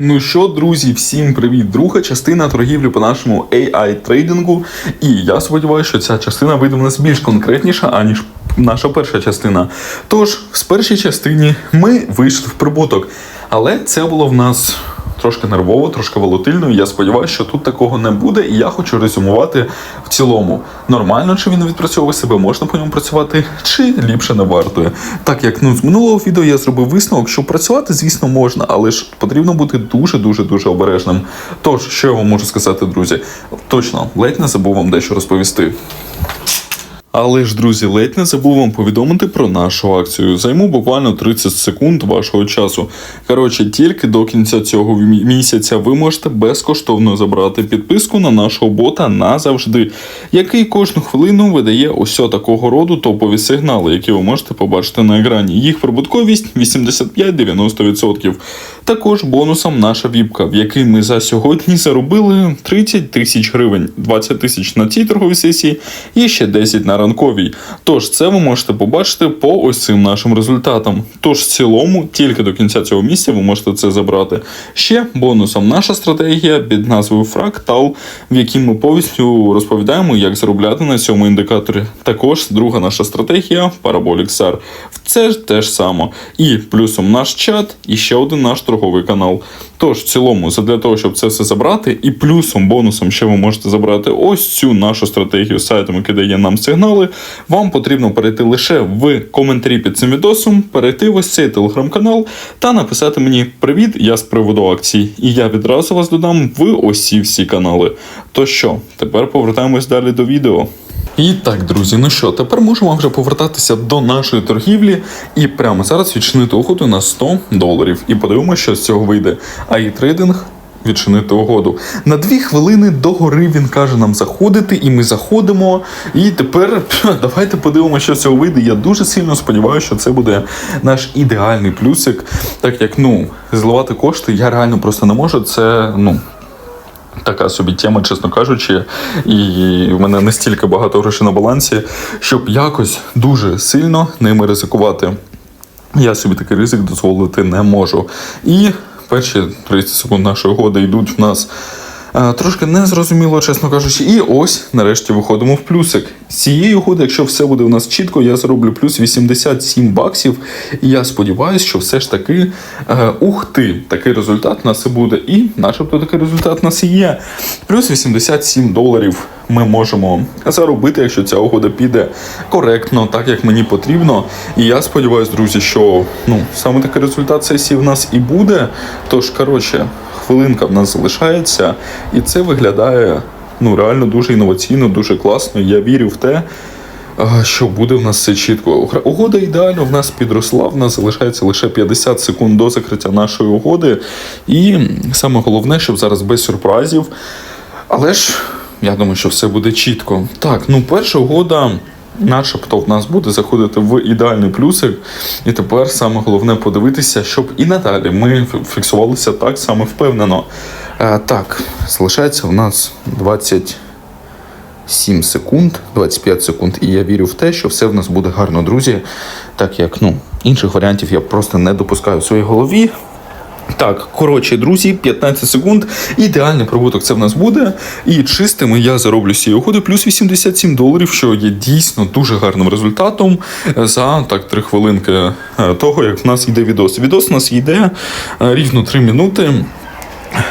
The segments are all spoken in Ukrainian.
Ну що, друзі, всім привіт! Друга частина торгівлі по нашому AI трейдингу. І я сподіваюся, що ця частина вийде в нас більш конкретніша, аніж наша перша частина. Тож, в першій частині ми вийшли в прибуток, але це було в нас. Трошки нервово, трошки волатильно. і Я сподіваюся, що тут такого не буде, і я хочу резюмувати в цілому. Нормально, чи він відпрацьовує себе, можна по ньому працювати, чи ліпше не вартує. Так як ну з минулого відео я зробив висновок, що працювати, звісно, можна, але ж потрібно бути дуже дуже дуже обережним. Тож, що я вам можу сказати, друзі? Точно, ледь не забув вам дещо розповісти. Але ж, друзі, ледь не забув вам повідомити про нашу акцію. Займу буквально 30 секунд вашого часу. Коротше, тільки до кінця цього місяця ви можете безкоштовно забрати підписку на нашого бота назавжди, який кожну хвилину видає ось такого роду топові сигнали, які ви можете побачити на екрані. Їх прибутковість 85-90%. Також бонусом наша віпка, в якій ми за сьогодні заробили 30 тисяч гривень, 20 тисяч на цій торговій сесії і ще 10 на ранковій. Тож це ви можете побачити по ось цим нашим результатам. Тож в цілому, тільки до кінця цього місяця ви можете це забрати. Ще бонусом наша стратегія під назвою Фрактал, в якій ми повністю розповідаємо, як заробляти на цьому індикаторі. Також друга наша стратегія Parabolic SAR. Це ж те ж саме. І плюсом наш чат, і ще один наш торговий канал. Тож, в цілому, для того, щоб це все забрати, і плюсом, бонусом ще ви можете забрати ось цю нашу стратегію сайтом, який дає нам сигнали. Вам потрібно перейти лише в коментарі під цим відосом, перейти в ось цей телеграм-канал та написати мені Привіт, я з приводу акцій. І я відразу вас додам в ось ці всі канали. То що, тепер повертаємось далі до відео. І так, друзі, ну що, тепер можемо вже повертатися до нашої торгівлі і прямо зараз відчинити угоду на 100 доларів. І подивимося, що з цього вийде. А і трейдинг відчинити угоду. На дві хвилини до гори він каже нам заходити, і ми заходимо. І тепер давайте подивимося, що цього вийде. Я дуже сильно сподіваюся, що це буде наш ідеальний плюсик. Так як ну, зливати кошти я реально просто не можу. Це ну. Така собі тема, чесно кажучи, і в мене не стільки багато грошей на балансі, щоб якось дуже сильно ними ризикувати. Я собі такий ризик дозволити не можу. І перші 30 секунд нашої угоди йдуть в нас е, трошки незрозуміло, чесно кажучи. І ось нарешті виходимо в плюсик. З цієї угоди, якщо все буде у нас чітко, я зароблю плюс 87 баксів. І я сподіваюся, що все ж таки, е, ух ти, такий результат у нас і буде. І начебто такий результат у нас і є. Плюс 87 доларів ми можемо заробити, якщо ця угода піде коректно, так як мені потрібно. І я сподіваюся, друзі, що ну, саме такий результат сесії в нас і буде. Тож, коротше, хвилинка в нас залишається, і це виглядає ну, реально дуже інноваційно, дуже класно. Я вірю в те. Що буде в нас все чітко? Угода ідеально в нас підросла. В нас залишається лише 50 секунд до закриття нашої угоди. І саме головне, щоб зараз без сюрпризів. Але ж я думаю, що все буде чітко. Так, ну перша угода. Начебто в нас буде заходити в ідеальний плюсик, і тепер саме головне подивитися, щоб і надалі ми фіксувалися так само впевнено. Е, так, залишається у нас 27 секунд, 25 секунд, і я вірю в те, що все в нас буде гарно, друзі. Так як ну, інших варіантів я просто не допускаю в своїй голові. Так, коротше, друзі, 15 секунд. Ідеальний прибуток це в нас буде. І чистими я зароблю з цієї угоди плюс 87 доларів, що є дійсно дуже гарним результатом за так 3 хвилинки е, того, як в нас йде відос. Відос у нас йде е, рівно 3 минути.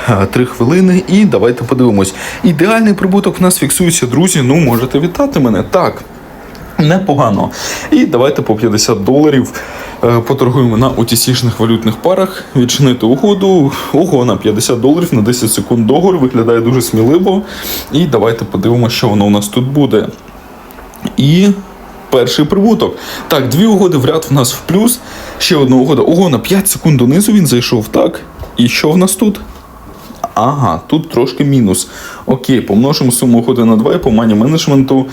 Е, Три хвилини, і давайте подивимось. Ідеальний прибуток в нас фіксується, друзі. Ну, можете вітати мене. Так, непогано. І давайте по 50 доларів е, поторгуємо на OTC-шних валютних парах, відчинити угоду. Ого, на 50 доларів на 10 секунд догору виглядає дуже сміливо. І давайте подивимося, що воно у нас тут буде. І перший прибуток. Так, дві угоди в ряд в нас в плюс. Ще одна угода. Ого, на 5 секунд донизу він зайшов, так? І що в нас тут? Ага, тут трошки мінус. Окей, помножимо суму угоди на 2 і по мані менеджменту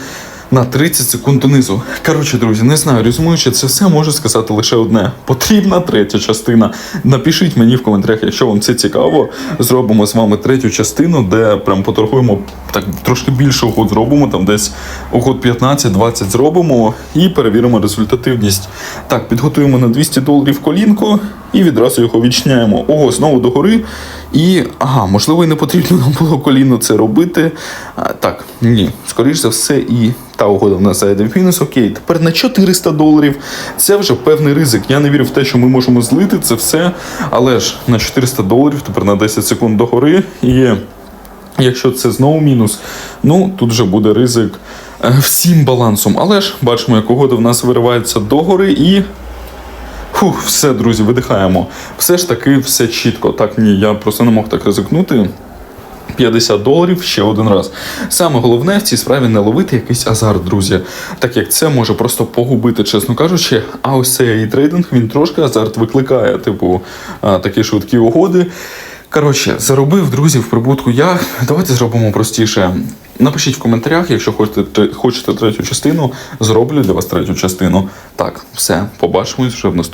на 30 секунд донизу. Коротше, друзі, не знаю, резюмуючи це все, можу сказати лише одне. Потрібна третя частина. Напишіть мені в коментарях, якщо вам це цікаво. Зробимо з вами третю частину, де прям поторгуємо так трошки більше угод зробимо, там десь угод 15-20 зробимо і перевіримо результативність. Так, підготуємо на 200 доларів колінко. І відразу його відчиняємо. Ого, знову догори. І ага, можливо, і не потрібно нам було коліно це робити. А, так, ні, скоріш за все, і та угода в нас зайде в мінус. Окей, тепер на 400 доларів. Це вже певний ризик. Я не вірю в те, що ми можемо злити це все. Але ж на 400 доларів тепер на 10 секунд догори. І Якщо це знову мінус, ну тут вже буде ризик е, всім балансом. Але ж бачимо, як угода в нас виривається догори і. Фух, все, друзі, видихаємо. Все ж таки, все чітко. Так, ні, я просто не мог так ризикнути. 50 доларів ще один раз. Саме головне в цій справі не ловити якийсь азарт, друзі. Так як це може просто погубити, чесно кажучи. А ось цей трейдинг він трошки азарт викликає, типу, такі швидкі угоди. Коротше, заробив друзі в прибутку я. Давайте зробимо простіше. Напишіть в коментарях, якщо хочете, хочете третю частину, зроблю для вас третю частину. Так, все, побачимось вже в наступному.